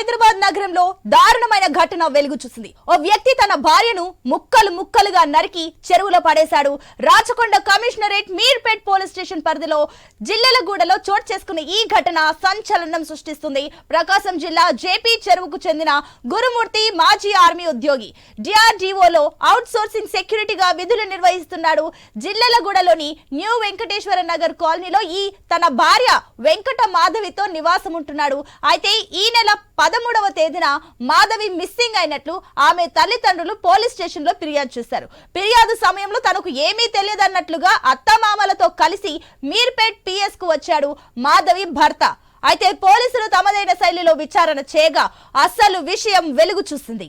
హైదరాబాద్ నగరంలో దారుణమైన ఘటన వెలుగు చూసింది. ఓ వ్యక్తి తన భార్యను ముక్కలు ముక్కలుగా నరికి చెరువులో పడేశాడు. Rachakonda commissionerate Meerpet police station పరిధిలో జిల్లెలగూడలో చోటు చేసుకున్న ఈ ఘటన సంచలనం సృష్టిస్తుంది. ప్రకాశం జిల్లా జేపీ చెరువుకు చెందిన గురుమూర్తి మాజీ ఆర్మీ ఉద్యోగి. డిఆర్డీఓలో అవుట్ సోర్సింగ్ సెక్యూరిటీగా విధులు నిర్వహిస్తున్నాడు. జిల్లెలగూడలోని న్యూ వెంకటేశ్వర నగర్ కాలనీలో ఈ తన భార్య వెంకట మాధవితో నివాసం ఉంటున్నాడు అయితే ఈ నెల పదమూడవ తేదీన మాధవి మిస్సింగ్ అయినట్లు ఆమె తల్లిదండ్రులు పోలీస్ స్టేషన్లో ఫిర్యాదు చేశారు. ఫిర్యాదు సమయంలో తనకు ఏమీ తెలియదన్నట్లుగా అత్తమామలతో కలిసి మీర్పేట్ పిఎస్కు వచ్చాడు మాధవి భర్త. అయితే పోలీసులు తమదైన శైలిలో విచారణ చేయగా అసలు విషయం వెలుగు చూసింది.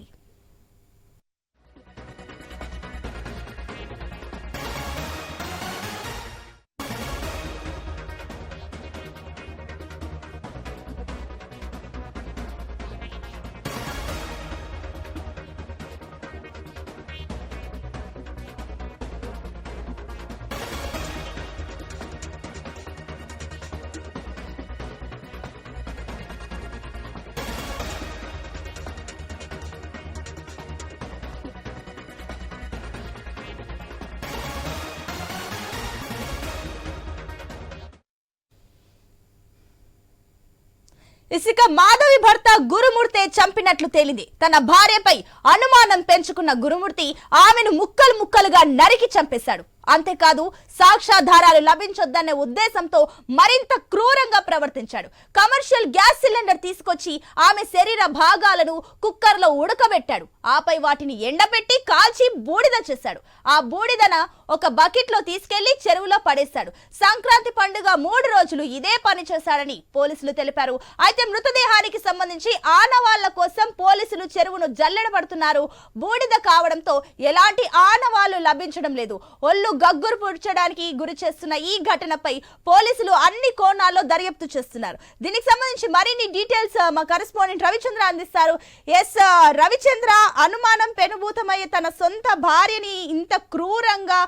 ఇసుక మాధవి భర్త గురుమూర్తే చంపినట్లు తేలింది. తన భార్యపై అనుమానం పెంచుకున్న గురుమూర్తి ఆమెను ముక్కలు ముక్కలుగా నరికి చంపేశాడు. అంతేకాదు సాక్ష్యాధారాలు లభించొద్దనే ఉద్దేశంతో మరింత క్రూరంగా ప్రవర్తించాడు. కమర్షియల్ గ్యాస్ సిలిండర్ తీసుకొచ్చి ఆమె శరీర భాగాలను కుక్కర్లో ఉడకబెట్టాడు. ఆపై వాటిని ఎండబెట్టి కాల్చి బూడిద చేశాడు. ఆ బూడిదన ఒక బకెట్లో తీసుకెళ్ళి చెరువులో పడేశాడు. సంక్రాంతి పండుగ మూడు రోజులు ఇదే పని చేశాడని పోలీసులు తెలిపారు. అయితే మృతదేహానికి సంబంధించి ఆనవాళ్ళ కోసం పోలీసులు చెరువును జల్లెడబడుతున్నారు బూడిద కావడంతో ఎలాంటి ఆనవాళ్ళు లభించడం లేదు. ఒళ్ళు గగ్గురు పుడ్చడానికి గురి చేస్తున్న ఈ ఘటనపై పోలీసులు అన్ని కోణాల్లో దర్యాప్తు చేస్తున్నారు. దీనికి సంబంధించి మరిన్ని డీటెయిల్స్ మా కరెస్పాండెంట్ రవిచంద్ర అందిస్తారు. ఎస్ రవిచంద్ర అనుమానం పెనుభూతమయ్యే తన సొంత భార్యని ఇంత క్రూరంగా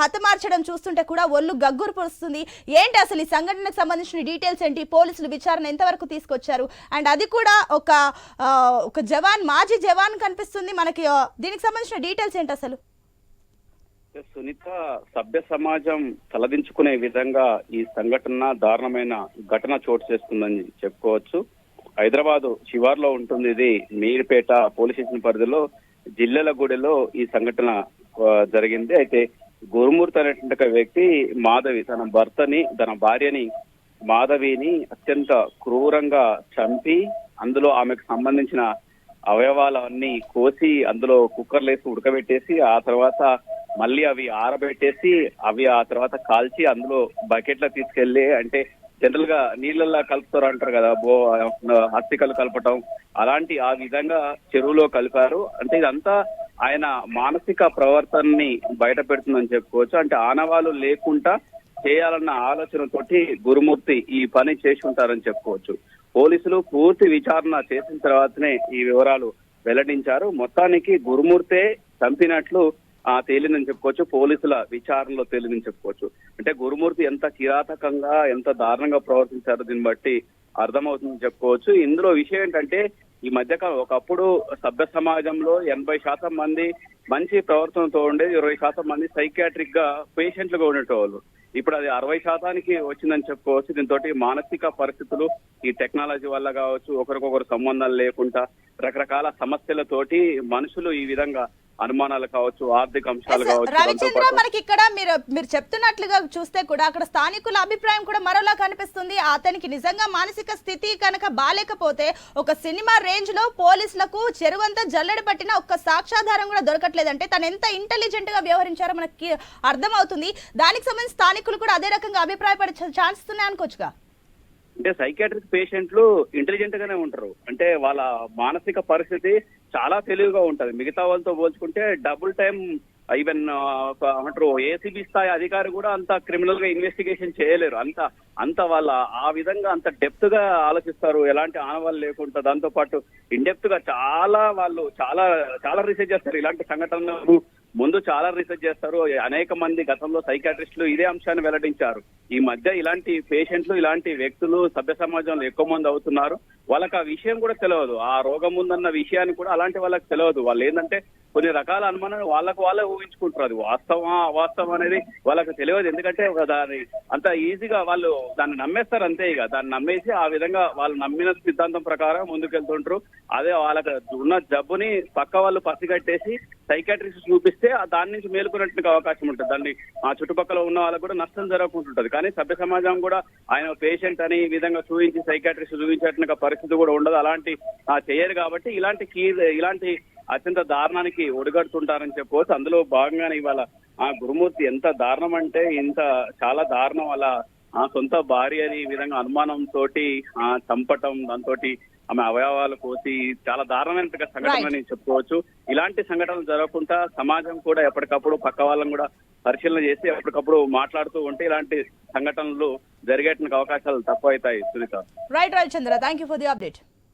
హతమార్చడం చూస్తుంటే కూడా ఒళ్ళు గగ్గురు పొడుస్తుంది. ఏంటి అసలు ఈ సంఘటనకు సంబంధించిన డీటెయిల్స్ ఏంటి? పోలీసులు విచారణ ఎంతవరకు తీసుకొచ్చారు? అండ్ అది కూడా ఒక ఒక జవాన్ మాజీ జవాన్ కనిపిస్తుంది మనకి దీనికి సంబంధించిన డీటెయిల్స్ ఏంటి అసలు? సునీత సభ్య సమాజం తలదించుకునే విధంగా ఈ సంఘటన దారుణమైన ఘటన చోటు చేసుకుందని చెప్పుకోవచ్చు. హైదరాబాద్ శివార్లో ఉంటుంది ఇది మీర్పేట పోలీస్ స్టేషన్ పరిధిలో జిల్లెలగూడెలో ఈ సంఘటన జరిగింది. అయితే గురుమూర్తి అనేటువంటి ఒక వ్యక్తి మాధవి తన భర్తని తన భార్యని మాధవిని అత్యంత క్రూరంగా చంపి అందులో ఆమెకు సంబంధించిన అవయవాలన్నీ కోసి అందులో కుక్కర్లు వేసి ఉడకబెట్టేసి ఆ తర్వాత మళ్ళీ అవి ఆరబెట్టేసి అవి ఆ తర్వాత కాల్చి అందులో బకెట్లో తీసుకెళ్ళి అంటే జనరల్గా నీళ్ళల్లో కలుపుతారు అంటారు కదా బో హస్తికలు కలపటం. అలాంటి ఆ విధంగా చెరువులో కలిపారు. అంటే ఇదంతా ఆయన మానసిక ప్రవర్తనని బయట పెడుతుందని చెప్పుకోవచ్చు. అంటే ఆనవాళ్ళు లేకుండా చేయాలన్న ఆలోచనతోటి గురుమూర్తి ఈ పని చేసి ఉంటారని చెప్పుకోవచ్చు. పోలీసులు పూర్తి విచారణ చేసిన తర్వాతనే ఈ వివరాలు వెల్లడించారు. మొత్తానికి గురుమూర్తే చంపినట్లు తేలిందని చెప్పుకోవచ్చు పోలీసుల విచారణలో తేలిందని చెప్పుకోవచ్చు. అంటే గురుమూర్తి ఎంత కిరాతకంగా ఎంత దారుణంగా ప్రవర్తించారో దీన్ని బట్టి అర్థమవుతుందని చెప్పుకోవచ్చు. ఇందులో విషయం ఏంటంటే ఈ మధ్యకాలం ఒకప్పుడు సభ్య సమాజంలో ఎనభై శాతం మంది మంచి ప్రవర్తనతో ఉండేది ఇరవై శాతం మంది సైకాట్రిక్గా పేషెంట్లుగా ఉండేటోళ్ళు. ఇప్పుడు అది అరవై శాతానికి వచ్చిందని చెప్పుకోవచ్చు. దీంతో మానసిక పరిస్థితులు ఈ టెక్నాలజీ వల్ల కావచ్చు ఒకరికొకరు సంబంధాలు లేకుండా రకరకాల సమస్యలతోటి మనుషులు ఈ విధంగా అనుమానాలు కావచ్చు ఆర్థిక అంశాలు కావచ్చు రవిచంద్ర మనకి ఇక్కడ మీరు మీరు చెప్తున్నట్లుగా చూస్తే కూడా అక్కడ స్థానికుల అభిప్రాయం కూడా మరోలా కనిపిస్తుంది. అతనికి నిజంగా మానసిక స్థితి కనుక బాలేకపోతే ఒక సినిమా రేంజ్లో పోలీసులకు చెరువంతా జల్లెడ పట్టిన ఒక్క సాక్ష్యాధారం కూడా దొరకట్లేదంటే తను ఎంత ఇంటెలిజెంట్గా వ్యవహరించారో మనకి అర్థమవుతుంది. దానికి సంబంధించి స్థానికులు కూడా అదే రకంగా అభిప్రాయపడే ఛాన్స్ ఉన్నాయి అనుకోవచ్చుగా అంటే సైకాట్రిక్ పేషెంట్లు ఇంటెలిజెంట్ గానే ఉంటారు. అంటే వాళ్ళ మానసిక పరిస్థితి చాలా తెలివిగా ఉంటది. మిగతా వాళ్ళతో పోల్చుకుంటే డబుల్ టైం ఈవెన్ అంటారు ఏసీబీ స్థాయి అధికారి కూడా అంత క్రిమినల్గా ఇన్వెస్టిగేషన్ చేయలేరు. అంత అంత వాళ్ళ ఆ విధంగా అంత డెప్త్గా ఆలోచిస్తారు. ఎలాంటి ఆనవాళ్ళు లేకుండా. దాంతో పాటు ఇన్ డెప్త్గా చాలా వాళ్ళు చాలా చాలా రీసెర్చ్ చేస్తారు. ఇలాంటి సంఘటనలు ముందు చాలా రీసెర్చ్ చేస్తారు. అనేక మంది గతంలో సైకాట్రిస్టులు ఇదే అంశాన్ని వెల్లడించారు. ఈ మధ్య ఇలాంటి పేషెంట్లు ఇలాంటి వ్యక్తులు సభ్య సమాజంలో ఎక్కువ మంది అవుతున్నారు. వాళ్ళకి ఆ విషయం కూడా తెలియదు. ఆ రోగం ఉందన్న విషయాన్ని కూడా అలాంటి వాళ్ళకి తెలియదు. వాళ్ళు ఏంటంటే కొన్ని రకాల అనుమానాలు వాళ్ళకు వాళ్ళే ఊహించుకుంటారు. అది వాస్తవమా అవాస్తవం అనేది వాళ్ళకి తెలియదు. ఎందుకంటే దాని అంత ఈజీగా వాళ్ళు దాన్ని నమ్మేస్తారు అంతే ఇక. దాన్ని నమ్మేసి ఆ విధంగా వాళ్ళు నమ్మిన సిద్ధాంతం ప్రకారం ముందుకెళ్తుంటారు. అదే వాళ్ళకి ఉన్న జబ్బుని పక్క వాళ్ళు పసిగట్టేసి సైకాట్రిస్ట్ చూపిస్తే ఆ దాని నుంచి మేలుకున్నట్టుగా అవకాశం ఉంటుంది. దాన్ని ఆ చుట్టుపక్కల ఉన్న వాళ్ళకు కూడా నష్టం జరగకుంటుంటది. కానీ సభ్య సమాజం కూడా ఆయన పేషెంట్ అని ఈ విధంగా చూపించి సైకాట్రిస్ట్ చూపించేట్టుగా పరిస్థితి కూడా ఉండదు. అలాంటి ఆ, చేయరు కాబట్టి ఇలాంటి కీ ఇలాంటి అత్యంత దారుణానికి ఒడిగడుతుంటారని చెప్పవచ్చు. అందులో భాగంగానే ఇవాళ ఆ గురుమూర్తి ఎంత దారుణం అంటే ఇంత చాలా దారుణం. అలా ఆ సొంత భార్యని ఈ విధంగా అనుమానం తోటి ఆ చంపటం దాంతో ఆమె అవయవాలు కోసి చాలా దారుణమైన సంఘటన అని చెప్పుకోవచ్చు. ఇలాంటి సంఘటనలు జరగకుండా సమాజం కూడా ఎప్పటికప్పుడు పక్క వాళ్ళని కూడా పరిశీలన చేసి ఎప్పటికప్పుడు మాట్లాడుతూ ఉంటే ఇలాంటి సంఘటనలు జరిగేటువంటి అవకాశాలు తక్కువ అవుతాయి Sunitha. Right Ravichandra thank you for the update